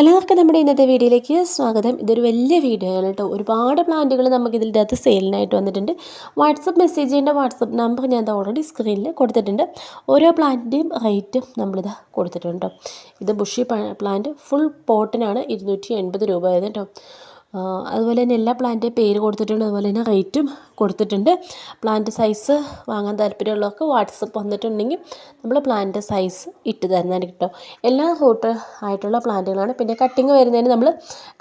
എല്ലാവർക്കും നമ്മുടെ ഇന്നത്തെ വീഡിയോയിലേക്ക് സ്വാഗതം. ഇതൊരു വലിയ വീഡിയോ ആണ് കേട്ടോ. ഒരുപാട് പ്ലാന്റുകൾ നമുക്ക് ഇതിന്റെ അകത്ത് സെയിലിനായിട്ട് വന്നിട്ടുണ്ട്. വാട്സപ്പ് മെസ്സേജ് ചെയ്യേണ്ട വാട്സപ്പ് നമ്പർ ഞാൻ ഇത് ഓൾറെഡി സ്ക്രീനിൽ കൊടുത്തിട്ടുണ്ട്. ഓരോ പ്ലാന്റിന്റെയും റേറ്റും നമ്മളിത് കൊടുത്തിട്ടുണ്ട് ഇത് ബുഷി പ്ലാന്റ് ഫുൾ പോട്ടിനാണ് ഇരുന്നൂറ്റി എൺപത് രൂപ ആയിരുന്നു കേട്ടോ. അതുപോലെ തന്നെ എല്ലാ പ്ലാന്റിന്റെ പേര് കൊടുത്തിട്ടുണ്ട്. അതുപോലെ തന്നെ റേറ്റും കൊടുത്തിട്ടുണ്ട്. പ്ലാന്റ് സൈസ് വാങ്ങാൻ താല്പര്യമുള്ളവർക്ക് വാട്സപ്പ് വന്നിട്ടുണ്ടെങ്കിൽ നമ്മൾ പ്ലാന്റ് സൈസ് ഇട്ട് തരുന്നതായിരിക്കും കേട്ടോ. എല്ലാ ഹോട്ട് ആയിട്ടുള്ള പ്ലാന്റുകളാണ് പിന്നെ കട്ടിങ് വരുന്നതിന് നമ്മൾ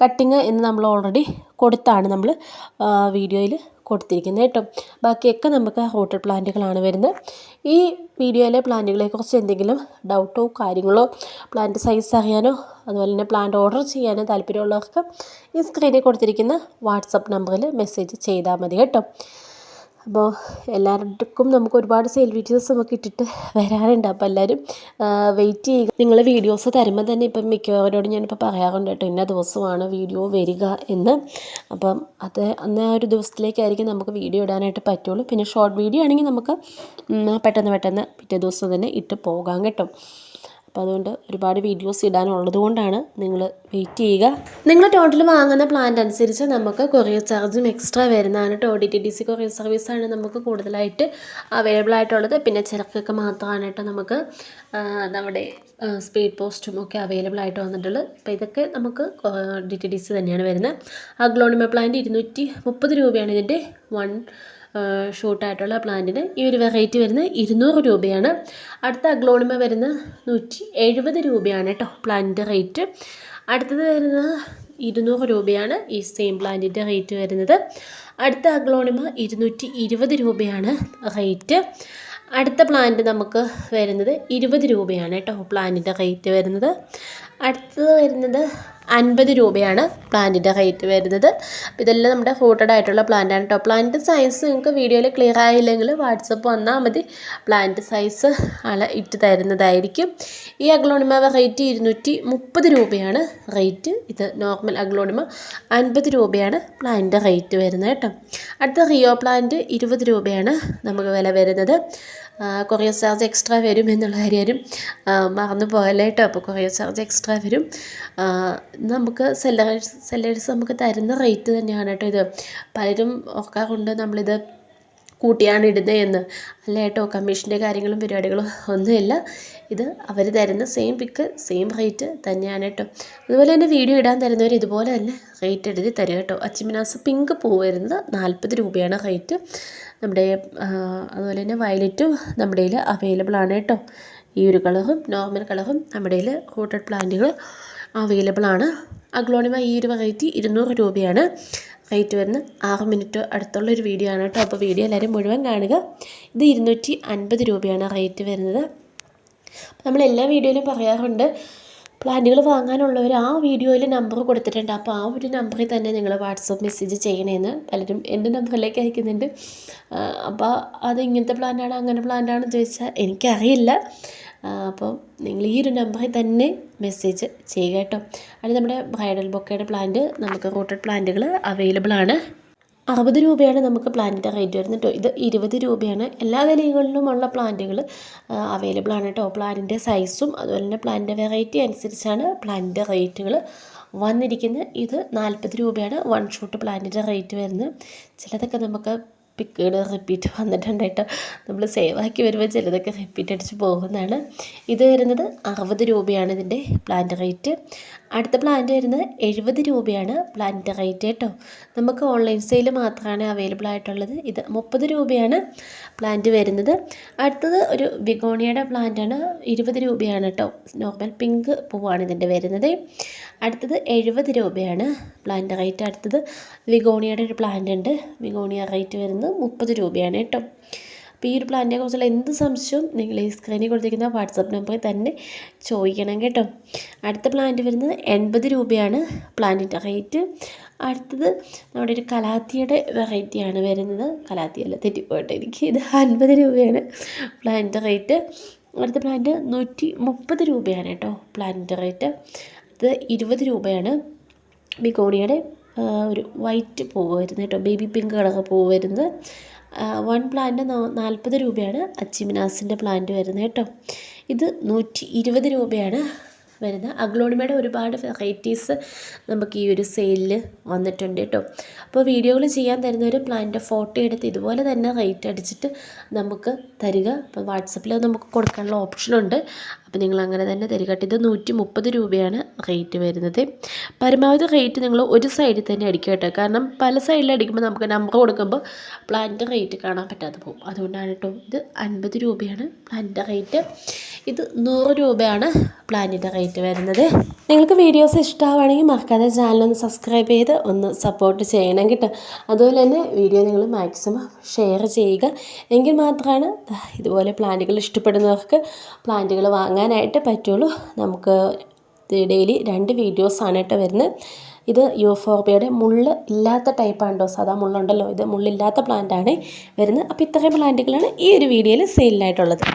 കട്ടിങ് എന്ന് നമ്മൾ ഓൾറെഡി കൊടുത്താണ് നമ്മൾ വീഡിയോയിൽ കൊടുത്തിരിക്കുന്നത് കേട്ടോ. ബാക്കിയൊക്കെ നമുക്ക് ഹോട്ടൽ പ്ലാന്റുകളാണ് വരുന്നത്. ഈ വീഡിയോയിലെ പ്ലാന്റുകളെക്കുറിച്ച് എന്തെങ്കിലും ഡൗട്ടോ കാര്യങ്ങളോ പ്ലാന്റ് സൈസ് അറിയാനോ അതുപോലെ തന്നെ പ്ലാന്റ് ഓർഡർ ചെയ്യാനോ താല്പര്യമുള്ളവർക്ക് ഈ സ്ക്രീനിൽ കൊടുത്തിരിക്കുന്ന വാട്സപ്പ് നമ്പറിൽ മെസ്സേജ് ചെയ്താൽ മതി കേട്ടോ. അപ്പോൾ എല്ലാവർക്കും നമുക്ക് ഒരുപാട് സെയിൽ വീഡിയോസ് നമുക്ക് ഇട്ടിട്ട് വരാറുണ്ട് അപ്പോൾ എല്ലാവരും വെയിറ്റ് ചെയ്യുക. നിങ്ങൾ വീഡിയോസ് തരുമ്പോൾ തന്നെ ഇപ്പം മിക്കവരോടും ഞാനിപ്പോൾ പറയാറുണ്ട് കേട്ടോ ഇന്ന ദിവസമാണ് വീഡിയോ വരിക എന്ന്. അപ്പം അത് അന്ന് ആ ഒരു ദിവസത്തിലേക്കായിരിക്കും നമുക്ക് വീഡിയോ ഇടാനായിട്ട് പറ്റുള്ളൂ. പിന്നെ ഷോർട്ട് വീഡിയോ ആണെങ്കിൽ നമുക്ക് പെട്ടെന്ന് പെട്ടെന്ന് പിറ്റേ ദിവസം തന്നെ ഇട്ട് പോകാം കേട്ടോ. അപ്പോൾ അതുകൊണ്ട് ഒരുപാട് വീഡിയോസ് ഇടാനുള്ളത് കൊണ്ടാണ് നിങ്ങൾ വെയിറ്റ് ചെയ്യുക. നിങ്ങൾ ടോട്ടൽ വാങ്ങുന്ന പ്ലാൻ അനുസരിച്ച് നമുക്ക് കൊറിയർ ചാർജും എക്സ്ട്രാ വരുന്നതാണ്. കേട്ടോ D T D C courier സർവീസാണ് നമുക്ക് കൂടുതലായിട്ട് അവൈലബിൾ ആയിട്ടുള്ളത്. പിന്നെ ചിലക്കൊക്കെ മാത്രമാണ് കേട്ടോ നമുക്ക് നമ്മുടെ സ്പീഡ് പോസ്റ്റും ഒക്കെ അവൈലബിൾ ആയിട്ട് വന്നിട്ടുള്ളത്. അപ്പോൾ ഇതൊക്കെ നമുക്ക് ഡി ടി ഡി സി തന്നെയാണ് വരുന്നത്. അഗ്ലോണിമ പ്ലാന്റ് ഇരുന്നൂറ്റി മുപ്പത് രൂപയാണ് ഇതിന്റെ വൺ ഷൂട്ടായിട്ടുള്ള പ്ലാന്റിന് ഈ ഒരു വെറൈറ്റി വരുന്നത് ഇരുന്നൂറ് രൂപയാണ്. അടുത്ത അഗ്ലോണിമ വരുന്ന നൂറ്റി എഴുപത് രൂപയാണ് കേട്ടോ പ്ലാന്റിന്റെ റേറ്റ് അടുത്തത് വരുന്നത് ഇരുന്നൂറ് രൂപയാണ് ഈ സെയിം പ്ലാന്റിന്റെ റേറ്റ് വരുന്നത്. അടുത്ത അഗ്ലോണിമ ഇരുന്നൂറ്റി ഇരുപത് രൂപയാണ് റേറ്റ് അടുത്ത പ്ലാന്റ് നമുക്ക് വരുന്നത് ഇരുപത് രൂപയാണ് കേട്ടോ പ്ലാന്റിന്റെ റേറ്റ് വരുന്നത്. അടുത്തത് വരുന്നത് അൻപത് രൂപയാണ് പ്ലാന്റിന്റെ റേറ്റ് വരുന്നത്. അപ്പോൾ ഇതെല്ലാം നമ്മുടെ ഫ്രൂട്ടഡ് ആയിട്ടുള്ള പ്ലാന്റാണ് കേട്ടോ പ്ലാന്റ് സൈസ് നിങ്ങൾക്ക് വീഡിയോയിൽ ക്ലിയർ ആയില്ലെങ്കിൽ വാട്സപ്പ് വന്നാൽ മതി. പ്ലാന്റ് സൈസ് അള ഇട്ട് തരുന്നതായിരിക്കും. ഈ അഗ്ലോണിമ റേറ്റ് ഇരുന്നൂറ്റി മുപ്പത് രൂപയാണ് റേറ്റ് ഇത് നോർമൽ അഗ്ലോണിമ അൻപത് രൂപയാണ് പ്ലാന്റിന്റെ റേറ്റ് വരുന്നത് കേട്ടോ അടുത്ത റിയോ പ്ലാന്റ് ഇരുപത് രൂപയാണ് നമുക്ക് വില വരുന്നത്. കൊറിയർ ചാർജ് എക്സ്ട്രാ വരും എന്നുള്ള കാര്യം മറന്നു പോകല്ലേ കേട്ടോ. അപ്പോൾ കൊറിയർ ചാർജ് എക്സ്ട്രാ വരും. നമുക്ക് സെല്ലേഴ്സ് സെല്ലേഴ്സ് നമുക്ക് തരുന്ന റേറ്റ് തന്നെയാണ് കേട്ടോ ഇത്. പലരും ഓർക്കാറുണ്ട് നമ്മളിത് കൂട്ടിയാണ് ഇടുന്നത് എന്ന്. അല്ല കേട്ടോ കമ്മീഷന്റെ കാര്യങ്ങളും പരിപാടികളും ഒന്നുമില്ല. ഇത് അവർ തരുന്ന സെയിം പിക്ക് സെയിം റേറ്റ് തന്നെയാണ് കേട്ടോ അതുപോലെ തന്നെ വീഡിയോ ഇടാൻ തരുന്നവർ ഇതുപോലെ തന്നെ റേറ്റ് എഴുതി തരും കേട്ടോ അച്ചിമിനാസ് പിങ്ക് പൂ വരുന്നത് നാൽപ്പത് രൂപയാണ് റേറ്റ് നമ്മുടെ അതുപോലെ തന്നെ വയലറ്റും നമ്മുടെ കയ്യിൽ അവൈലബിൾ ആണ് കേട്ടോ ഈ ഒരു കളറും നോർമൽ കളറും നമ്മുടെ കയ്യിൽ റൂട്ടഡ് പ്ലാന്റുകൾ അവൈലബിൾ ആണ്. അഗ്ലോണിമ ഈ ഒരു വെറൈറ്റി ഇരുന്നൂറ് രൂപയാണ്. റേറ്റ് വരുന്ന ആറ് മിനിറ്റ് അടുത്തുള്ള ഒരു വീഡിയോ ആണ് കേട്ടോ. അപ്പോൾ വീഡിയോ എല്ലാവരും മുഴുവൻ കാണുക. ഇത് ഇരുന്നൂറ്റി അൻപത് രൂപയാണ് റേറ്റ് വരുന്നത്. നമ്മൾ എല്ലാ വീഡിയോയിലും പറയാറുണ്ട് പ്ലാന്റുകൾ വാങ്ങാനുള്ളവർ ആ വീഡിയോയിൽ നമ്പർ കൊടുത്തിട്ടുണ്ട്. അപ്പോൾ ആ ഒരു നമ്പറിൽ തന്നെ നിങ്ങൾ വാട്സപ്പ് മെസ്സേജ് ചെയ്യണമെന്ന് പലരും എന്റെ നമ്പറിലേക്ക് അയക്കുന്നുണ്ട്. അപ്പോൾ അത് ഇങ്ങനത്തെ പ്ലാന്റാണ് അങ്ങനെ പ്ലാന്റാണെന്ന് ചോദിച്ചാൽ എനിക്കറിയില്ല. അപ്പോൾ നിങ്ങൾ ഈ ഒരു നമ്പറിൽ തന്നെ മെസ്സേജ് ചെയ്യുക കേട്ടോ. അത് നമ്മുടെ ബ്രൈഡൽ ബൊക്കയുടെ പ്ലാന്റ് നമുക്ക് റൂട്ടഡ് പ്ലാന്റുകൾ അവൈലബിൾ ആണ്. അറുപത് രൂപയാണ് നമുക്ക് പ്ലാന്റിന്റെ റേറ്റ് വരുന്നത് കേട്ടോ ഇത് ഇരുപത് രൂപയാണ്. എല്ലാ വിലകളിലുമുള്ള പ്ലാന്റുകൾ അവൈലബിൾ ആണ് കേട്ടോ പ്ലാന്റിന്റെ സൈസും അതുപോലെ തന്നെ പ്ലാന്റിന്റെ വെറൈറ്റി അനുസരിച്ചാണ് പ്ലാന്റിന്റെ റേറ്റുകൾ വന്നിരിക്കുന്നത്. ഇത് നാൽപ്പത് രൂപയാണ് വൺ ഷോട്ട് പ്ലാന്റിന്റെ റേറ്റ് വരുന്നത്. ചിലതൊക്കെ നമുക്ക് പിക്കുകൾ റിപ്പീറ്റ് വന്നിട്ടുണ്ട് കേട്ടോ നമ്മൾ സേവ് ആക്കി വരുമ്പോൾ ചിലതൊക്കെ റിപ്പീറ്റ് അടിച്ച് പോകുന്നതാണ്. ഇത് വരുന്നത് അറുപത് രൂപയാണ് ഇതിന്റെ പ്ലാന്റ് റേറ്റ് അടുത്ത പ്ലാന്റ് വരുന്നത് എഴുപത് രൂപയാണ് പ്ലാന്റിന്റെ റേറ്റ് കേട്ടോ. നമുക്ക് ഓൺലൈൻ സെയിൽ മാത്രമാണ് അവൈലബിൾ ആയിട്ടുള്ളത്. ഇത് മുപ്പത് രൂപയാണ് പ്ലാന്റ് വരുന്നത്. അടുത്തത് ഒരു ബിഗോണിയയുടെ പ്ലാന്റാണ് ഇരുപത് രൂപയാണ് കേട്ടോ നോർമൽ പിങ്ക് പൂവാണ് ഇതിന്റെ വരുന്നത്. അടുത്തത് എഴുപത് രൂപയാണ് പ്ലാന്റ് റേറ്റ് അടുത്തത് വിഗോണിയയുടെ ഒരു പ്ലാന്റ് ഉണ്ട്. വിഗോണിയ റേറ്റ് വരുന്നത് മുപ്പത് രൂപയാണ് കേട്ടോ അപ്പോൾ ഈ ഒരു പ്ലാന്റിനെ കുറിച്ചുള്ള എന്ത് സംശയവും നിങ്ങൾ ഈ സ്ക്രീനിൽ കൊടുത്തിരിക്കുന്ന വാട്സപ്പ് നമ്പറിൽ തന്നെ ചോദിക്കണം കേട്ടോ. അടുത്ത പ്ലാന്റ് വരുന്നത് എൺപത് രൂപയാണ് പ്ലാന്റിന്റെ റേറ്റ് അടുത്തത് നമ്മുടെ ഒരു കലാത്തിയുടെ വെറൈറ്റിയാണ് വരുന്നത്. കലാത്തിയല്ല തെറ്റിപ്പോട്ടെ എനിക്ക് ഇത് അൻപത് രൂപയാണ് പ്ലാന്റിന്റെ റേറ്റ് അടുത്ത പ്ലാന്റ് നൂറ്റി മുപ്പത് രൂപയാണ് കേട്ടോ പ്ലാന്റിന്റെ റേറ്റ് ഇത് ഇരുപത് രൂപയാണ് ബിഗോണിയുടെ ഒരു വൈറ്റ് പൂവ് വരുന്നത് കേട്ടോ. ബേബി പിങ്ക് കളർ പൂവ് വരുന്നത്. വൺ പ്ലാന്റ് നാൽപ്പത് രൂപയാണ് അച്ചിമിനാസിന്റെ പ്ലാന്റ് വരുന്നത് കേട്ടോ. ഇത് നൂറ്റി ഇരുപത് രൂപയാണ് വരുന്നത്. അഗ്ലോണിമയുടെ ഒരുപാട് വെറൈറ്റീസ് നമുക്ക് ഈ ഒരു സെയിലിൽ വന്നിട്ടുണ്ട് കേട്ടോ. അപ്പോൾ വീഡിയോകൾ ചെയ്യാൻ തരുന്ന ഒരു പ്ലാന്റ് ഫോട്ടോ എടുത്ത് ഇതുപോലെ തന്നെ റേറ്റ് അടിച്ചിട്ട് നമുക്ക് തരിക. അപ്പോൾ വാട്സപ്പിൽ നമുക്ക് കൊടുക്കാനുള്ള ഓപ്ഷനുണ്ട് അപ്പോൾ നിങ്ങൾ അങ്ങനെ തന്നെ തരിക കേട്ടോ ഇത് നൂറ്റി മുപ്പത് രൂപയാണ് റേറ്റ് വരുന്നത്. പരമാവധി റേറ്റ് നിങ്ങൾ ഒരു സൈഡിൽ തന്നെ അടിക്കുക കേട്ടോ. കാരണം പല സൈഡിൽ അടിക്കുമ്പോൾ നമുക്ക് നമ്പർ കൊടുക്കുമ്പോൾ പ്ലാന്റിന്റെ റേറ്റ് കാണാൻ പറ്റാതെ പോകും. അതുകൊണ്ടാണ് കേട്ടോ ഇത് അൻപത് രൂപയാണ് പ്ലാന്റിന്റെ റേറ്റ് ഇത് നൂറ് രൂപയാണ് പ്ലാനിന്റെ റേറ്റ് വരുന്നത്. നിങ്ങൾക്ക് വീഡിയോസ് ഇഷ്ടമാവുകയാണെങ്കിൽ മറക്കാതെ ചാനലൊന്ന് സബ്സ്ക്രൈബ് ചെയ്ത് ഒന്ന് സപ്പോർട്ട് ചെയ്യണം കേട്ടോ. അതുപോലെ തന്നെ വീഡിയോ നിങ്ങൾ മാക്സിമം ഷെയർ ചെയ്യുക. എങ്കിൽ മാത്രമാണ് ഇതുപോലെ പ്ലാന്റുകൾ ഇഷ്ടപ്പെടുന്നവർക്ക് പ്ലാന്റുകൾ വാങ്ങാനായിട്ട് പറ്റുള്ളൂ. നമുക്ക് ഡെയിലി രണ്ട് വീഡിയോസാണ് കേട്ടോ വരുന്നത്. ഇത് യൂഫോർബിയയുടെ മുള്ള് ഇല്ലാത്ത ടൈപ്പാണ് കേട്ടോ. സാധാ മുള്ളുണ്ടല്ലോ. ഇത് മുള്ളില്ലാത്ത പ്ലാന്റാണ് വരുന്നത്. അപ്പോൾ ഇത്രയും പ്ലാന്റുകളാണ് ഈ ഒരു വീഡിയോയിൽ സെയിലിനായിട്ടുള്ളത്